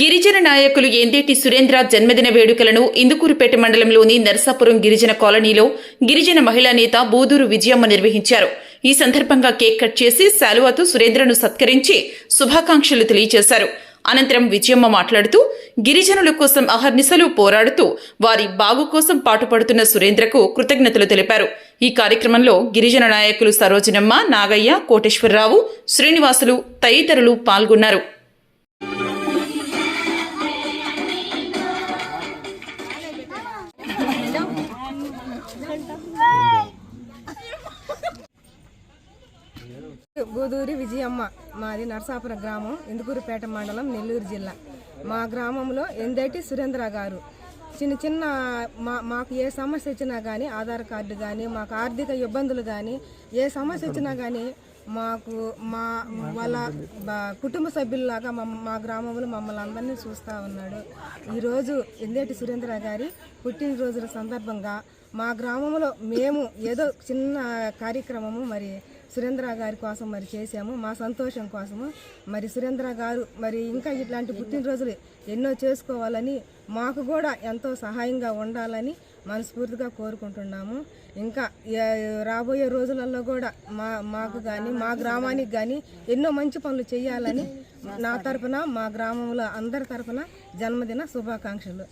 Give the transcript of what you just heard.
గిరిజన నాయకులు ఏందేటి సురేంద్ర జన్మదిన వేడుకలను ఇందుకూరుపేట మండలంలోని నరసాపురం గిరిజన కాలనీలో గిరిజన మహిళా నేత బూదూరు విజయమ్మ నిర్వహించారు. ఈ సందర్భంగా కేక్ కట్ చేసి శాలువాతో సురేంద్రను సత్కరించి శుభాకాంక్షలు తెలియజేశారు. అనంతరం విజయమ్మ మాట్లాడుతూ గిరిజనుల కోసం అహర్నిశలు పోరాడుతూ వారి బాగు కోసం పాటుపడుతున్న సురేంద్రకు కృతజ్ఞతలు తెలిపారు. ఈ కార్యక్రమంలో గిరిజన నాయకులు సరోజనమ్మ నాగయ్య కోటేశ్వరరావు శ్రీనివాసులు తదితరులు పాల్గొన్నారు. గోదూరి విజయమ్మ మాది నరసాపురం గ్రామం ఇందుకూరుపేట మండలం నెల్లూరు జిల్లా. మా గ్రామంలో ఎందేటి సురేంద్ర గారు చిన్న చిన్న మా మాకు ఏ సమస్య వచ్చినా కానీ ఆధార్ కార్డు కానీ మాకు ఆర్థిక ఇబ్బందులు కానీ ఏ సమస్య వచ్చినా కానీ మాకు మా వాళ్ళ కుటుంబ సభ్యుల్లాగా మా గ్రామంలో మమ్మల్ని అందరినీ చూస్తూ ఉన్నాడు. ఈరోజు ఎందేటి సురేంద్ర గారి పుట్టినరోజుల సందర్భంగా మా గ్రామంలో మేము ఏదో చిన్న కార్యక్రమము మరి సురేంద్ర గారి కోసం మరి చేశాము మా సంతోషం కోసము. మరి సురేంద్ర గారు మరి ఇంకా ఇట్లాంటి పుట్టినరోజులు ఎన్నో చేసుకోవాలని మాకు కూడా ఎంతో సహాయంగా ఉండాలని మనస్ఫూర్తిగా కోరుకుంటున్నాము. ఇంకా రాబోయే రోజులలో కూడా మా మాకు కానీ మా గ్రామానికి కానీ ఎన్నో మంచి పనులు చేయాలని నా తరపున మా గ్రామంలో అందరి తరఫున జన్మదిన శుభాకాంక్షలు.